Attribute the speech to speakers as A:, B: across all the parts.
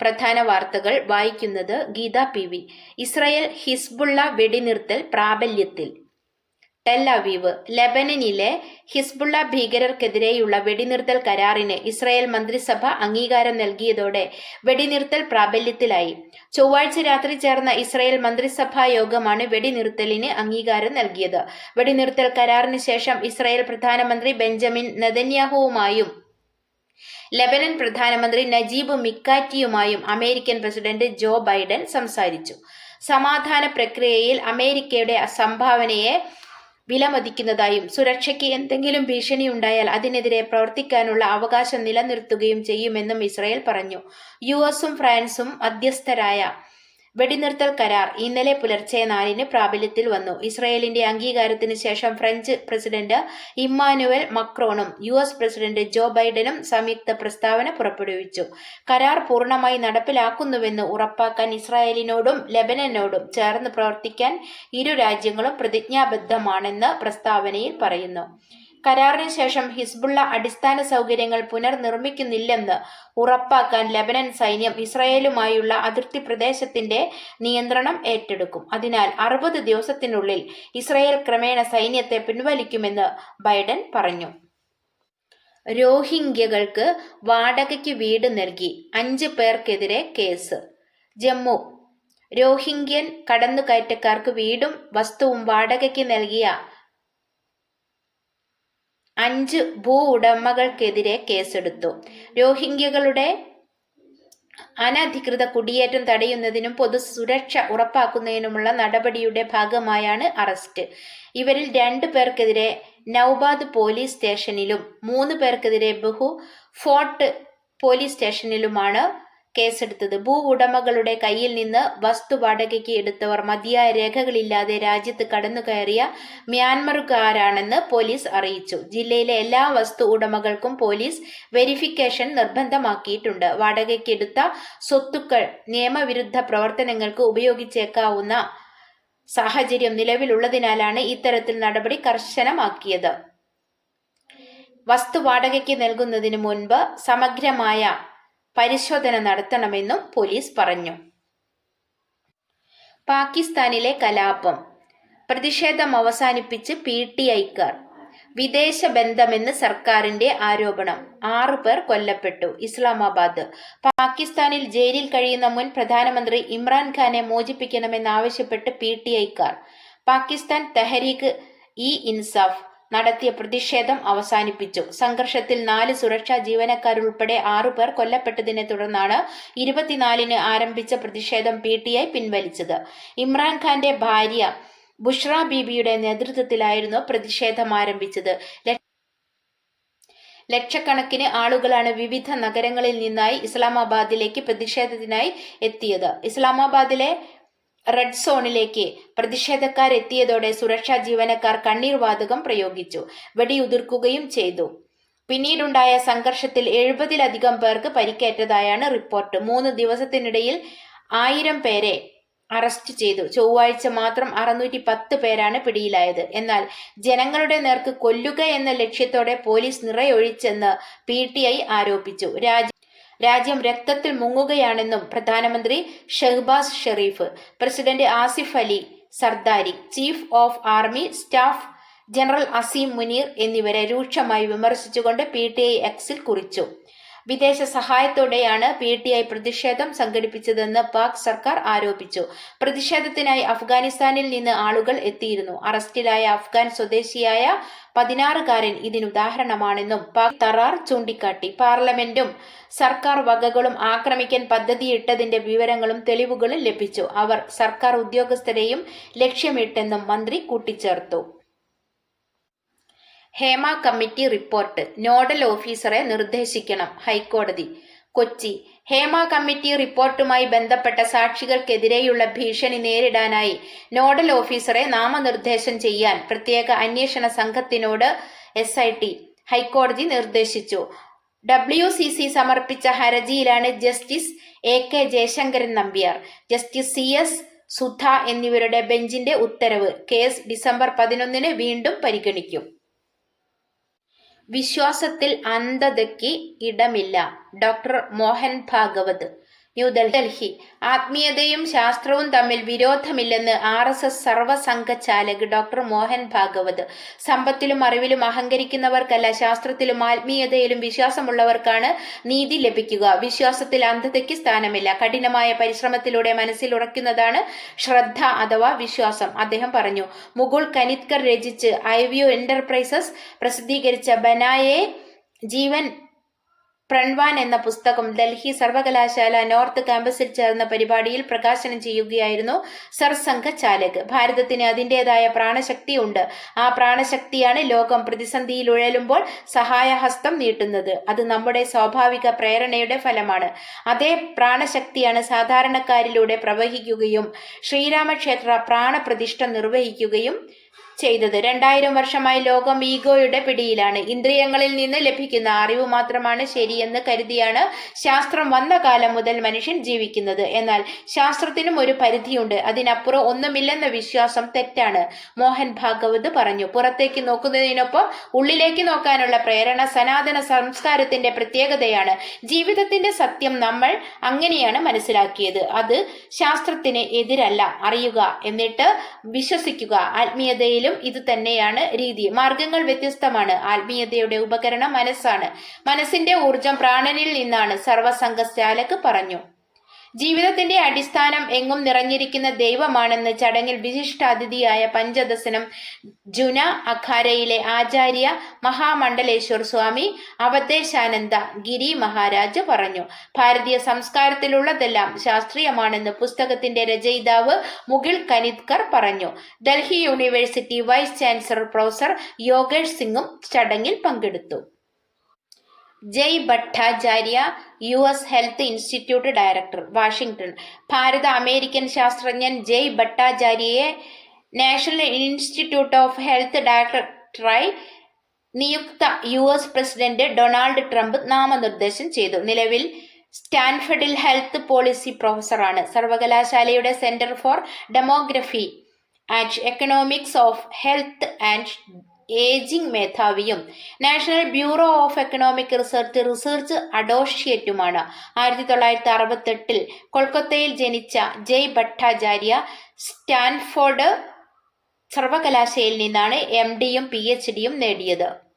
A: പ്രധാന വാർത്തകൾ വായിക്കുന്നത് Geetha P V. Israel Hezbollah വെടിനിർത്തൽ പ്രാബല്യത്തിൽ. ടെൽ അവീവ് ലെബനനിലെ ഹിസ്ബുള്ള ഭീകരർക്കെതിരെയുള്ള വെടിനിർത്തൽ കരാറിന് ഇസ്രായേൽ മന്ത്രിസഭ അംഗീകാരം നൽകിയതോടെ വെടിനിർത്തൽ പ്രാബല്യത്തിലായി. ചൊവ്വാഴ്ച രാത്രി ചേർന്ന ഇസ്രായേൽ മന്ത്രിസഭാ യോഗമാണ് വെടിനിർത്തലിന് അംഗീകാരം നൽകിയത്. വെടിനിർത്തൽ കരാറിന് ശേഷം ഇസ്രായേൽ പ്രധാനമന്ത്രി ബെഞ്ചമിൻ നെതന്യാഹുവുമായും ലെബനൻ പ്രധാനമന്ത്രി നജീബ് മിക്കാറ്റിയുമായും അമേരിക്കൻ പ്രസിഡന്റ് ജോ ബൈഡൻ സംസാരിച്ചു. സമാധാന പ്രക്രിയയിൽ അമേരിക്കയുടെ സംഭാവനയെ വിലമതിക്കുന്നതായും സുരക്ഷയ്ക്ക് എന്തെങ്കിലും ഭീഷണി ഉണ്ടായാൽ അതിനെതിരെ പ്രവർത്തിക്കാനുള്ള അവകാശം നിലനിർത്തുകയും ചെയ്യുമെന്നും ഇസ്രായേൽ പറഞ്ഞു. യു എസും ഫ്രാൻസും മധ്യസ്ഥരായ വെടിനിർത്തൽ കരാർ ഇന്നലെ പുലർച്ചെ നാലിന് പ്രാബല്യത്തിൽ വന്നു. ഇസ്രായേലിന്റെ അംഗീകാരത്തിന് ശേഷം ഫ്രഞ്ച് പ്രസിഡന്റ് ഇമ്മാനുവൽ മക്രോണും യു എസ് പ്രസിഡന്റ് ജോ ബൈഡനും സംയുക്ത പ്രസ്താവന പുറപ്പെടുവിച്ചു. കരാർ പൂർണമായി നടപ്പിലാക്കുന്നുവെന്ന് ഉറപ്പാക്കാൻ ഇസ്രായേലിനോടും ലെബനനോടും ചേർന്ന് പ്രവർത്തിക്കാൻ ഇരു രാജ്യങ്ങളും പ്രതിജ്ഞാബദ്ധമാണെന്ന് പ്രസ്താവനയിൽ പറയുന്നു. കരാറിന് ശേഷം ഹിസ്ബുള്ള അടിസ്ഥാന സൗകര്യങ്ങൾ പുനർനിർമ്മിക്കുന്നില്ലെന്ന് ഉറപ്പാക്കാൻ ലബനൻ സൈന്യം ഇസ്രായേലുമായുള്ള അതിർത്തി പ്രദേശത്തിന്റെ നിയന്ത്രണം ഏറ്റെടുക്കും. അതിനാൽ അറുപത് ദിവസത്തിനുള്ളിൽ ഇസ്രായേൽ ക്രമേണ സൈന്യത്തെ പിൻവലിക്കുമെന്ന് ബൈഡൻ പറഞ്ഞു. രോഹിംഗ്യകൾക്ക് വാടകയ്ക്ക് വീട് നൽകി അഞ്ച് പേർക്കെതിരെ കേസ്. ജമ്മു. രോഹിംഗ്യൻ കടന്നുകയറ്റക്കാർക്ക് വീടും വസ്തുവും വാടകയ്ക്ക് നൽകിയ അഞ്ച് ഭൂ ഉടമകൾക്കെതിരെ കേസെടുത്തു. രോഹിംഗ്യകളുടെ അനധികൃത കുടിയേറ്റം തടയുന്നതിനും പൊതു സുരക്ഷ ഉറപ്പാക്കുന്നതിനുമുള്ള നടപടിയുടെ ഭാഗമായാണ് അറസ്റ്റ്. ഇവരിൽ രണ്ടു പേർക്കെതിരെ നൌബാദ് പോലീസ് സ്റ്റേഷനിലും മൂന്ന് പേർക്കെതിരെ ബഹു ഫോർട്ട് പോലീസ് സ്റ്റേഷനിലുമാണ് കേസെടുത്തത്. ഭൂ ഉടമകളുടെ കയ്യിൽ നിന്ന് വസ്തു വാടകയ്ക്ക് എടുത്തവർ മതിയായ രേഖകളില്ലാതെ രാജ്യത്ത് കടന്നുകയറിയ മ്യാൻമറുകാരാണെന്ന് പോലീസ് അറിയിച്ചു. ജില്ലയിലെ എല്ലാ വസ്തു ഉടമകൾക്കും പോലീസ് വെരിഫിക്കേഷൻ നിർബന്ധമാക്കിയിട്ടുണ്ട്. വാടകയ്ക്ക് എടുത്ത സ്വത്തുക്കൾ നിയമവിരുദ്ധ പ്രവർത്തനങ്ങൾക്ക് ഉപയോഗിച്ചേക്കാവുന്ന സാഹചര്യം നിലവിലുള്ളതിനാലാണ് ഇത്തരത്തിൽ നടപടി കർശനമാക്കിയത്. വസ്തു വാടകയ്ക്ക് നൽകുന്നതിന് മുൻപ് സമഗ്രമായ പരിശോധന നടത്തണമെന്നും പോലീസ് പറഞ്ഞു. പാകിസ്ഥാനിലെ കലാപം. പ്രതിഷേധം അവസാനിപ്പിച്ച് പി ടി ഐക്കാർ. വിദേശ ബന്ധമെന്ന് സർക്കാരിന്റെ ആരോപണം. ആറു പേർ കൊല്ലപ്പെട്ടു. ഇസ്ലാമാബാദ്. പാകിസ്ഥാനിൽ ജയിലിൽ കഴിയുന്ന മുൻ പ്രധാനമന്ത്രി ഇമ്രാൻഖാനെ മോചിപ്പിക്കണമെന്നാവശ്യപ്പെട്ട് പി ടി ഐക്കാർ. പാകിസ്ഥാൻ തെഹരീഖ് ഇ ഇൻസാഫ്. നടത്തിയ പ്രതിഷേധം അവസാനിപ്പിച്ചു. സംഘർഷത്തിൽ നാല് സുരക്ഷാ ജീവനക്കാരുൾപ്പെടെ ആറുപേർ കൊല്ലപ്പെട്ടതിനെ തുടർന്നാണ് ഇരുപത്തിനാലിന് ആരംഭിച്ച പ്രതിഷേധം പി ടി ഐ പിൻവലിച്ചത്. ഇമ്രാൻഖാന്റെ ഭാര്യ ബുഷ്ര ബീബിയുടെ നേതൃത്വത്തിലായിരുന്നു പ്രതിഷേധം ആരംഭിച്ചത്. ലക്ഷക്കണക്കിന് ആളുകളാണ് വിവിധ നഗരങ്ങളിൽ നിന്നായി ഇസ്ലാമാബാദിലേക്ക് പ്രതിഷേധത്തിനായി എത്തിയത്. ഇസ്ലാമാബാദിലെ റെഡ് സോണിലേക്ക് പ്രതിഷേധക്കാരെത്തിയതോടെ സുരക്ഷാ ജീവനക്കാർ കണ്ണീർ വാതകം പ്രയോഗിച്ചു വെടിയുതിർക്കുകയും ചെയ്തു. പിന്നീടുണ്ടായ സംഘർഷത്തിൽ എഴുപതിലധികം പേർക്ക് പരിക്കേറ്റതായാണ് റിപ്പോർട്ട്. മൂന്ന് ദിവസത്തിനിടയിൽ ആയിരം പേരെ അറസ്റ്റ് ചെയ്തു. ചൊവ്വാഴ്ച മാത്രം അറുന്നൂറ്റി പത്ത് പേരാണ് പിടിയിലായത്. എന്നാൽ ജനങ്ങളുടെ നേർക്ക് കൊല്ലുക എന്ന ലക്ഷ്യത്തോടെ പോലീസ് നിറയൊഴിച്ചെന്ന് പി ആരോപിച്ചു. രാജ്യ രാജ്യം രക്തത്തിൽ മുങ്ങുകയാണെന്നും പ്രധാനമന്ത്രി Shehbaz Sharif president Asif Ali Zardari chief of army staff general Asim Munir എന്നിവരെ രൂക്ഷമായി വിമർശിച്ചുകൊണ്ട് പി ടി ഐ എക്സിൽ കുറിച്ചു. വിദേശ സഹായത്തോടെയാണ് പി ടി ഐ പ്രതിഷേധം സംഘടിപ്പിച്ചതെന്ന് പാക് സർക്കാർ ആരോപിച്ചു. പ്രതിഷേധത്തിനായി അഫ്ഗാനിസ്ഥാനിൽ നിന്ന് ആളുകൾ എത്തിയിരുന്നു. അറസ്റ്റിലായ അഫ്ഗാൻ സ്വദേശിയായ പതിനാറുകാരൻ ഇതിനുദാഹരണമാണെന്നും പാക് തറാർ ചൂണ്ടിക്കാട്ടി. പാർലമെന്റും സർക്കാർ വകകളും ആക്രമിക്കാൻ പദ്ധതിയിട്ടതിന്റെ വിവരങ്ങളും തെളിവുകളും ലഭിച്ചു. അവർ സർക്കാർ ഉദ്യോഗസ്ഥരെയും ലക്ഷ്യമിട്ടെന്നും മന്ത്രി കൂട്ടിച്ചേർത്തു. Hema committee report. നോഡൽ ഓഫീസറെ നിർദ്ദേശിക്കണം. ഹൈക്കോടതി. കൊച്ചി. ഹേമ കമ്മിറ്റി റിപ്പോർട്ടുമായി ബന്ധപ്പെട്ട സാക്ഷികൾക്കെതിരെയുള്ള ഭീഷണി നേരിടാനായി നോഡൽ ഓഫീസറെ നാമനിർദ്ദേശം ചെയ്യാൻ പ്രത്യേക അന്വേഷണ സംഘത്തിനോട് എസ് ഐ ടി ഹൈക്കോടതി നിർദ്ദേശിച്ചു. ഡബ്ല്യു സി സി സമർപ്പിച്ച ഹർജിയിലാണ് justice A K Jayasankaran Nambiar justice C S Sudha എന്നിവരുടെ ബെഞ്ചിന്റെ ഉത്തരവ് കേസ് ഡിസംബർ പതിനൊന്നിന് വീണ്ടും പരിഗണിക്കും. വിശ്വാസത്തിൽ അന്ധതയ്ക്ക് ഇടമില്ല. ഡോക്ടർ മോഹൻ ഭാഗവത്. ന്യൂഡൽഹി ആത്മീയതയും ശാസ്ത്രവും തമ്മിൽ വിരോധമില്ലെന്ന് ആർ എസ് എസ് സർവസംഘചാലക് ഡോക്ടർ മോഹൻ ഭാഗവത്. സമ്പത്തിലും അറിവിലും അഹങ്കരിക്കുന്നവർക്കല്ല ശാസ്ത്രത്തിലും ആത്മീയതയിലും വിശ്വാസമുള്ളവർക്കാണ് നീതി ലഭിക്കുക. വിശ്വാസത്തിൽ അന്ധതയ്ക്ക് സ്ഥാനമില്ല. കഠിനമായ പരിശ്രമത്തിലൂടെ മനസ്സിൽ ഉറയ്ക്കുന്നതാണ് ശ്രദ്ധ അഥവാ വിശ്വാസം. അദ്ദേഹം പറഞ്ഞു മുകുൾ കനിത്കർ രചിച്ച് ഐവ്യൂ എന്റർപ്രൈസസ് പ്രസിദ്ധീകരിച്ച ബനായെ ജീവൻ പ്രൺവാൻ എന്ന പുസ്തകം ഡൽഹി സർവകലാശാല നോർത്ത് ക്യാമ്പസിൽ ചേർന്ന പരിപാടിയിൽ പ്രകാശനം ചെയ്യുകയായിരുന്നു സർസംഘ ചാലക് ഭാരതത്തിന് അതിന്റെതായ പ്രാണശക്തിയുണ്ട്. ആ പ്രാണശക്തിയാണ് ലോകം പ്രതിസന്ധിയിൽ ഉഴലുമ്പോൾ സഹായഹസ്തം നീട്ടുന്നത്. അത് നമ്മുടെ സ്വാഭാവിക പ്രേരണയുടെ ഫലമാണ്. അതേ പ്രാണശക്തിയാണ് സാധാരണക്കാരിലൂടെ പ്രവഹിക്കുകയും ശ്രീരാമക്ഷേത്ര പ്രാണപ്രതിഷ്ഠ നിർവഹിക്കുകയും ചെയ്തത്. രണ്ടായിരം വർഷമായി ലോകം ഈഗോയുടെ പിടിയിലാണ്. ഇന്ദ്രിയങ്ങളിൽ നിന്ന് ലഭിക്കുന്ന അറിവ് മാത്രമാണ് ശരിയെന്ന് കരുതിയാണ് ശാസ്ത്രം വന്ന കാലം മുതൽ മനുഷ്യൻ ജീവിക്കുന്നത്. എന്നാൽ ശാസ്ത്രത്തിനും ഒരു പരിധിയുണ്ട്. അതിനപ്പുറം ഒന്നുമില്ലെന്ന വിശ്വാസം തെറ്റാണ്. മോഹൻ ഭാഗവത് പറഞ്ഞു. പുറത്തേക്ക് നോക്കുന്നതിനൊപ്പം ഉള്ളിലേക്ക് നോക്കാനുള്ള പ്രേരണ സനാതന സംസ്കാരത്തിന്റെ പ്രത്യേകതയാണ്. ജീവിതത്തിന്റെ സത്യം നമ്മൾ അങ്ങനെയാണ് മനസ്സിലാക്കിയത്. അത് ശാസ്ത്രത്തിന് എതിരല്ല. അറിയുക. എന്നിട്ട് വിശ്വസിക്കുക. ആത്മീയതയിലും ഇത് തന്നെയാണ് രീതി. മാർഗങ്ങൾ വ്യത്യസ്തമാണ്. ആത്മീയതയുടെ ഉപകരണം മനസ്സാണ്. മനസ്സിന്റെ ഊർജം പ്രാണനിൽ നിന്നാണ് സർവസംഘ ചാലക് പറഞ്ഞു. ജീവിതത്തിന്റെ അടിസ്ഥാനം എങ്ങും നിറഞ്ഞിരിക്കുന്ന ദൈവമാണെന്ന് ചടങ്ങിൽ വിശിഷ്ടാതിഥിയായ പഞ്ചദശനം ജുന അഖാരയിലെ ആചാര്യ മഹാമണ്ഡലേശ്വർ സ്വാമി അവധേശാനന്ദ ഗിരി മഹാരാജ് പറഞ്ഞു. ഭാരതീയ സംസ്കാരത്തിലുള്ളതെല്ലാം ശാസ്ത്രീയമാണെന്ന് പുസ്തകത്തിന്റെ രചയിതാവ് മുകിൽ കനിത്കർ പറഞ്ഞു. Delhi university vice chancellor professor Yogesh സിംഗും ചടങ്ങിൽ പങ്കെടുത്തു. Jay Bhattacharya U S health institute director Washington. ഭാരത അമേരിക്കൻ ശാസ്ത്രജ്ഞൻ ജയ് ഭട്ടാചാര്യയെ നാഷണൽ ഇൻസ്റ്റിറ്റ്യൂട്ട് ഓഫ് ഹെൽത്ത് ഡയറക്ടറായി നിയുക്ത U S president Donald Trump നാമനിർദ്ദേശം ചെയ്തു. നിലവിൽ സ്റ്റാൻഫർഡിൽ ഹെൽത്ത് പോളിസി പ്രൊഫസറാണ്. സർവകലാശാലയുടെ centre for demography and economics of health and ageing മേധാവിയും national bureau of economic research research അഡോഷിയേറ്റുമാണ്. ആയിരത്തി തൊള്ളായിരത്തി അറുപത്തെട്ടിൽ കൊൽക്കത്തയിൽ ജനിച്ച ജയ് ഭട്ടാചാര്യ സ്റ്റാൻഫോർഡ് സർവകലാശാലയിൽ നിന്നാണ് എം ഡിയും പി എച്ച് ഡിയും നേടിയത്.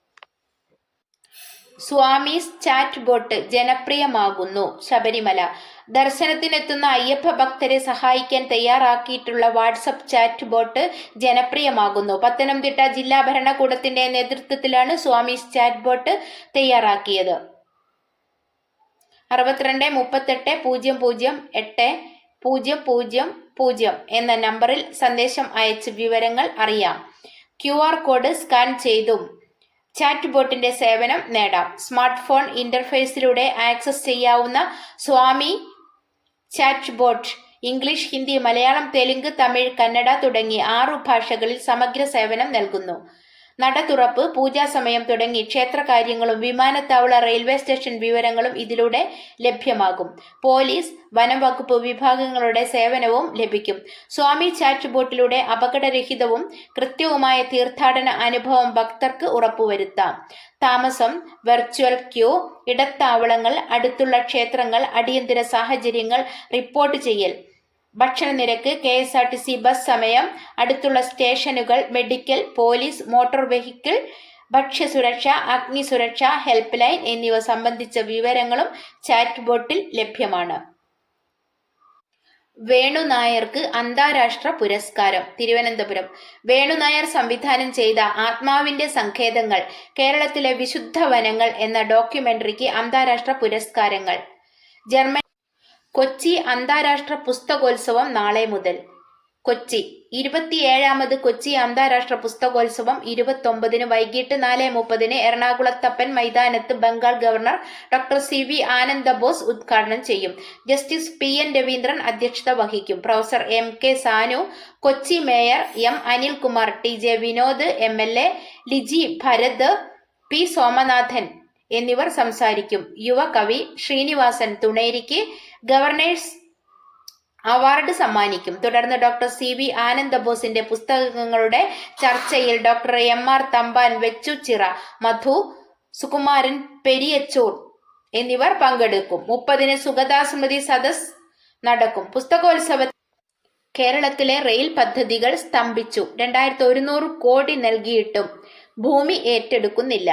A: സ്വാമീസ് ചാറ്റ് ബോട്ട് ജനപ്രിയമാകുന്നു. ശബരിമല. ദർശനത്തിനെത്തുന്ന അയ്യപ്പ ഭക്തരെ സഹായിക്കാൻ തയ്യാറാക്കിയിട്ടുള്ള വാട്സപ്പ് ചാറ്റ് ബോട്ട് ജനപ്രിയമാകുന്നു. പത്തനംതിട്ട ജില്ലാ ഭരണകൂടത്തിന്റെ നേതൃത്വത്തിലാണ് സ്വാമീസ് ചാറ്റ് ബോട്ട് തയ്യാറാക്കിയത്. അറുപത്തിരണ്ട് മുപ്പത്തെട്ട് പൂജ്യം പൂജ്യം എട്ട് പൂജ്യം പൂജ്യം പൂജ്യം എന്ന നമ്പറിൽ സന്ദേശം അയച്ച് വിവരങ്ങൾ അറിയാം. ക്യു ആർ കോഡ് സ്കാൻ ചെയ്തും ചാറ്റ് ബോട്ടിന്റെ സേവനം നേടാം. സ്മാർട്ട് ഫോൺ ഇന്റർഫേസിലൂടെ ആക്സസ് ചെയ്യാവുന്ന Swami chat bot English Hindi Malayalam Telugu Tamil Kannada തുടങ്ങി ആറു ഭാഷകളിൽ സമഗ്ര സേവനം നൽകുന്നു. നട തുറപ്പ് പൂജാസമയം തുടങ്ങി ക്ഷേത്രകാര്യങ്ങളും വിമാനത്താവള റെയിൽവേ സ്റ്റേഷൻ വിവരങ്ങളും ഇതിലൂടെ ലഭ്യമാകും. പോലീസ് വനംവകുപ്പ് വിഭാഗങ്ങളുടെ സേവനവും ലഭിക്കും. സ്വാമി ചാറ്റ് ബോട്ടിലൂടെ അപകടരഹിതവും കൃത്യവുമായ തീർത്ഥാടന അനുഭവം ഭക്തർക്ക് ഉറപ്പുവരുത്താം. താമസം വെർച്വൽ ക്യൂ ഇടത്താവളങ്ങൾ അടുത്തുള്ള ക്ഷേത്രങ്ങൾ അടിയന്തര സാഹചര്യങ്ങൾ റിപ്പോർട്ട് ചെയ്യൽ. ഭക്ഷണ നിരക്ക് K S R T C bus സമയം അടുത്തുള്ള സ്റ്റേഷനുകൾ മെഡിക്കൽ പോലീസ് മോട്ടോർ വെഹിക്കിൾ ഭക്ഷ്യസുരക്ഷ അഗ്നിസുരക്ഷ ഹെൽപ്പ് ലൈൻ എന്നിവ സംബന്ധിച്ച വിവരങ്ങളും ചാറ്റ് ബോട്ടിൽ ലഭ്യമാണ്. വേണു നായർക്ക് അന്താരാഷ്ട്ര പുരസ്കാരം തിരുവനന്തപുരം. വേണു നായർ സംവിധാനം ചെയ്ത ആത്മാവിന്റെ സങ്കേതങ്ങൾ കേരളത്തിലെ വിശുദ്ധ വനങ്ങൾ എന്ന ഡോക്യുമെന്ററിക്ക് അന്താരാഷ്ട്ര പുരസ്കാരങ്ങൾ. ജർമ്മൻ കൊച്ചി അന്താരാഷ്ട്ര പുസ്തകോത്സവം നാളെ മുതൽ. കൊച്ചി ഇരുപത്തിയേഴാമത് കൊച്ചി അന്താരാഷ്ട്ര പുസ്തകോത്സവം ഇരുപത്തൊമ്പതിന് വൈകിട്ട് നാല് മുപ്പതിന് എറണാകുളത്തപ്പൻ മൈതാനത്ത് Bengal governor doctor C V Ananda Bose ഉദ്ഘാടനം ചെയ്യും. ജസ്റ്റിസ് പി എൻ രവീന്ദ്രൻ അധ്യക്ഷത വഹിക്കും. Professor M K Sanu Kochi mayor M Anilkumar T J Vinod M L A Liji Bharath P Somanathan എന്നിവർ സംസാരിക്കും. യുവ കവി ശ്രീനിവാസൻ തുണേരിക്ക് ഗവർണേഴ്സ് അവാർഡ് സമ്മാനിക്കും. തുടർന്ന് ഡോക്ടർ സി വി ആനന്ദ ബോസിന്റെ പുസ്തകങ്ങളുടെ ചർച്ചയിൽ doctor M R Thampan Vechoochira Madhu Sukumaran Periyachoor എന്നിവർ പങ്കെടുക്കും. മുപ്പതിന് സുഗതാസ്മൃതി സദസ് നടക്കും. പുസ്തകോത്സവ കേരളത്തിലെ റെയിൽ പദ്ധതികൾ സ്തംഭിച്ചു. രണ്ടായിരത്തി ഒരുന്നൂറ് കോടി നൽകിയിട്ടും ഭൂമി ഏറ്റെടുക്കുന്നില്ല.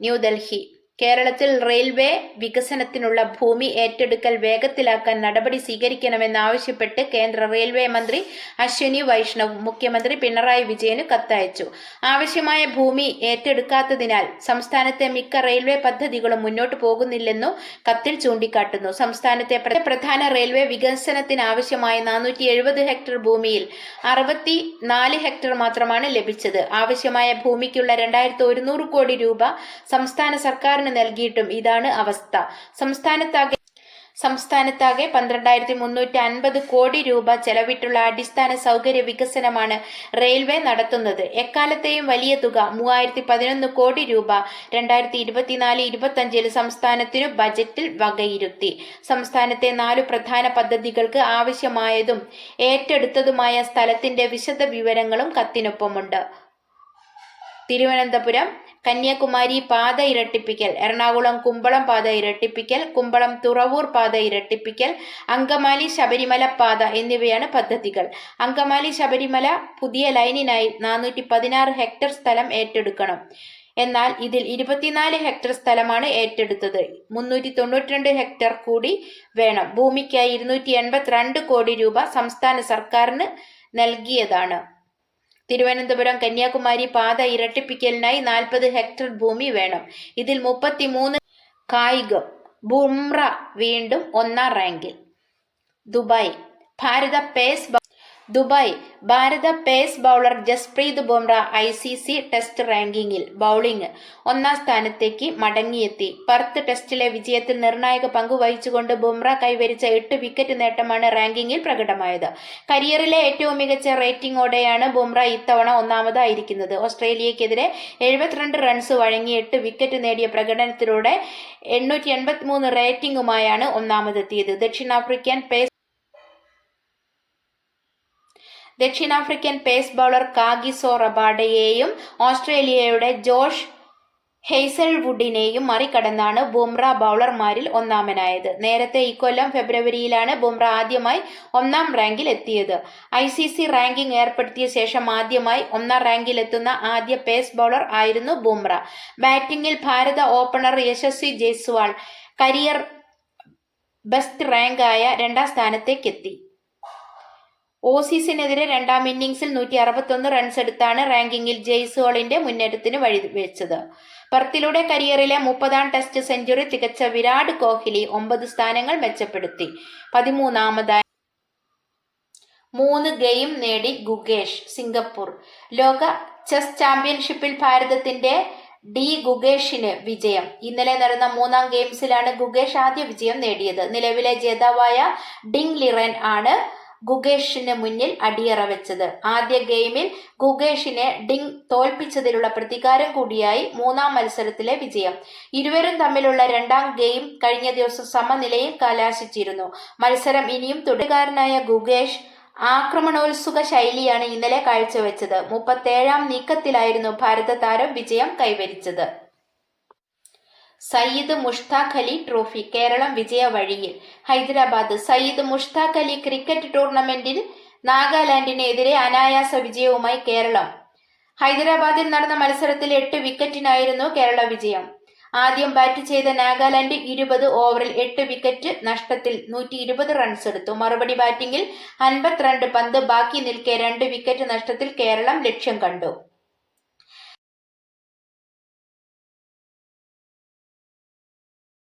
A: ന്യൂഡൽഹി കേരളത്തിൽ റെയിൽവേ വികസനത്തിനുള്ള ഭൂമി ഏറ്റെടുക്കൽ വേഗത്തിലാക്കാൻ നടപടി സ്വീകരിക്കണമെന്നാവശ്യപ്പെട്ട് കേന്ദ്ര റെയിൽവേ മന്ത്രി അശ്വിനി വൈഷ്ണവ് മുഖ്യമന്ത്രി പിണറായി വിജയന് കത്തയച്ചു. ആവശ്യമായ ഭൂമി ഏറ്റെടുക്കാത്തതിനാൽ സംസ്ഥാനത്തെ മിക്ക റെയിൽവേ പദ്ധതികളും മുന്നോട്ട് പോകുന്നില്ലെന്നു കത്തിൽ ചൂണ്ടിക്കാട്ടുന്നു. സംസ്ഥാനത്തെ പ്ര- പ്രധാന റെയിൽവേ വികസനത്തിനാവശ്യമായ നാനൂറ്റി എഴുപത് ഹെക്ടർ ഭൂമിയിൽ അറുപത്തി നാല് ഹെക്ടർ മാത്രമാണ് ലഭിച്ചത്. ആവശ്യമായ ഭൂമിക്കുള്ള രണ്ടായിരത്തി ഒരുന്നൂറ് കോടി രൂപ സംസ്ഥാന സർക്കാരിന് നൽകിയിട്ടും ഇതാണ് അവസ്ഥ. സംസ്ഥാനത്താകെ സംസ്ഥാനത്താകെ പന്ത്രണ്ടായിരത്തി മുന്നൂറ്റി അൻപത് കോടി രൂപ ചെലവിട്ടുള്ള അടിസ്ഥാന സൗകര്യ വികസനമാണ് റെയിൽവേ നടത്തുന്നത്. എക്കാലത്തെയും വലിയ തുക മൂവായിരത്തി പതിനൊന്ന് കോടി രൂപ രണ്ടായിരത്തി ഇരുപത്തിനാല് ഇരുപത്തഞ്ചിൽ സംസ്ഥാനത്തിനു ബജറ്റിൽ വകയിരുത്തി. സംസ്ഥാനത്തെ നാലു പ്രധാന പദ്ധതികൾക്ക് ആവശ്യമായതും ഏറ്റെടുത്തതുമായ സ്ഥലത്തിന്റെ വിശദ വിവരങ്ങളും കത്തിനൊപ്പമുണ്ട്. തിരുവനന്തപുരം കന്യാകുമാരി പാത ഇരട്ടിപ്പിക്കൽ എറണാകുളം കുമ്പളം പാത ഇരട്ടിപ്പിക്കൽ കുമ്പളം തുറവൂർ പാത ഇരട്ടിപ്പിക്കൽ അങ്കമാലി ശബരിമല പാത എന്നിവയാണ് പദ്ധതികൾ. അങ്കമാലി ശബരിമല പുതിയ ലൈനിനായി നാനൂറ്റി പതിനാറ് ഹെക്ടർ സ്ഥലം ഏറ്റെടുക്കണം. എന്നാൽ ഇതിൽ ഇരുപത്തിനാല് ഹെക്ടർ സ്ഥലമാണ് ഏറ്റെടുത്തത്. മുന്നൂറ്റി തൊണ്ണൂറ്റിരണ്ട് ഹെക്ടർ കൂടി വേണം. ഭൂമിക്കായി ഇരുന്നൂറ്റി എൺപത്തിരണ്ട് കോടി രൂപ സംസ്ഥാന സർക്കാരിന് നൽകിയതാണ്. തിരുവനന്തപുരം കന്യാകുമാരി പാത ഇരട്ടിപ്പിക്കലിനായി നാൽപ്പത് ഹെക്ടർ ഭൂമി വേണം. ഇതിൽ മുപ്പത്തിമൂന്ന് കായികം ബുംറ വീണ്ടും ഒന്നാം റാങ്കിൽ. ദുബായ്. ഭാരത pace Dubai. Bharata pace bowler Jasprit Bumrah I C C test റാങ്കിങ്ങിൽ ബൗളിംഗ് ഒന്നാം സ്ഥാനത്തേക്ക് മടങ്ങിയെത്തി. പർത്ത് ടെസ്റ്റിലെ വിജയത്തിൽ നിർണായക പങ്കുവഹിച്ചുകൊണ്ട് ബുംറ കൈവരിച്ച എട്ട് വിക്കറ്റ് നേട്ടമാണ് റാങ്കിങ്ങിൽ പ്രകടമായത്. കരിയറിലെ ഏറ്റവും മികച്ച റേറ്റിംഗോടെയാണ് ബുംറ ഇത്തവണ ഒന്നാമതായിരിക്കുന്നത്. ഓസ്ട്രേലിയക്കെതിരെ എഴുപത്തിരണ്ട് റൺസ് വഴങ്ങി എട്ട് വിക്കറ്റ് നേടിയ പ്രകടനത്തിലൂടെ എണ്ണൂറ്റി എൺപത്തിമൂന്ന് റേറ്റിംഗുമായാണ് ഒന്നാമതെത്തിയത്. ദക്ഷിണാഫ്രിക്കൻ പേസ് ദക്ഷിണാഫ്രിക്കൻ പേസ് ബൗളർ കാഗിസോ റബാഡയെയും ഓസ്ട്രേലിയയുടെ ജോഷ് ഹെയ്സൽവുഡിനെയും മറികടന്നാണ് ബുംറ ബൗളർമാരിൽ ഒന്നാമനായത്. നേരത്തെ ഇക്കൊല്ലം ഫെബ്രുവരിയിലാണ് ബുംറ ആദ്യമായി ഒന്നാം റാങ്കിൽ എത്തിയത് ഐ സി സി റാങ്കിംഗ് ഏർപ്പെടുത്തിയ ശേഷം ആദ്യമായി ഒന്നാം റാങ്കിൽ എത്തുന്ന ആദ്യ പേസ് ബൗളർ ആയിരുന്നു ബുംറ. ബാറ്റിംഗിൽ ഭാരത opener Yashasvi Jaiswal career best റാങ്കായ രണ്ടാം സ്ഥാനത്തേക്കെത്തി. ഓസീസിനെതിരെ രണ്ടാം ഇന്നിംഗ്സിൽ നൂറ്റി അറുപത്തൊന്ന് റൺസ് എടുത്താണ് റാങ്കിങ്ങിൽ ജെയ്സോളിന്റെ മുന്നേറ്റത്തിന് വഴിവെച്ചത് പർത്തിലൂടെ കരിയറിലെ മുപ്പതാം ടെസ്റ്റ് സെഞ്ചുറി തികച്ച വിരാട് കോഹ്ലി ഒമ്പത് സ്ഥാനങ്ങൾ മെച്ചപ്പെടുത്തി. പതിമൂന്നാമതായി മൂന്ന് ഗെയിം നേടി ഗുഗേഷ് സിംഗപ്പൂർ. ലോക ചെസ് ചാമ്പ്യൻഷിപ്പിൽ ഭാരതത്തിന്റെ ഡി ഗുഗേഷിന് വിജയം. ഇന്നലെ നടന്ന മൂന്നാം ഗെയിംസിലാണ് ഗുഗേഷ് ആദ്യ വിജയം നേടിയത്. നിലവിലെ ജേതാവായ ഡിങ് ലിറൻ ആണ് ഗുഗേഷിന് മുന്നിൽ അടിയറ വെച്ചത്. ആദ്യ ഗെയിമിൽ ഗുഗേഷിനെ ഡിങ് തോൽപ്പിച്ചതിലുള്ള പ്രതികാരം കൂടിയായി മൂന്നാം മത്സരത്തിലെ വിജയം. ഇരുവരും തമ്മിലുള്ള രണ്ടാം ഗെയിം കഴിഞ്ഞ ദിവസം സമനിലയിൽ കലാശിച്ചിരുന്നു. മത്സരം ഇനിയും തുടരുകാരനായ ഗുഗേഷ് ആക്രമണോത്സുക ശൈലിയാണ് ഇന്നലെ കാഴ്ചവെച്ചത്. മുപ്പത്തേഴാം നീക്കത്തിലായിരുന്നു ഭാരത താരം വിജയം കൈവരിച്ചത്. സയ്യിദ് മുഷ്താഖ് അലി ട്രോഫി കേരളം വിജയ വഴിയിൽ. ഹൈദരാബാദ് സയ്യിദ് മുഷ്താഖ് അലി ക്രിക്കറ്റ് ടൂർണമെന്റിൽ നാഗാലാൻഡിനെതിരെ അനായാസ വിജയവുമായി കേരളം. ഹൈദരാബാദിൽ നടന്ന മത്സരത്തിൽ എട്ട് വിക്കറ്റിനായിരുന്നു കേരള വിജയം. ആദ്യം ബാറ്റ് ചെയ്ത നാഗാലാൻഡ് ഇരുപത് ഓവറിൽ എട്ട് വിക്കറ്റ് നഷ്ടത്തിൽ നൂറ്റി ഇരുപത് റൺസ് എടുത്തു. മറുപടി ബാറ്റിംഗിൽ അൻപത്തിരണ്ട് പന്ത് ബാക്കി നിൽക്കെ രണ്ട് വിക്കറ്റ് നഷ്ടത്തിൽ കേരളം ലക്ഷ്യം കണ്ടു.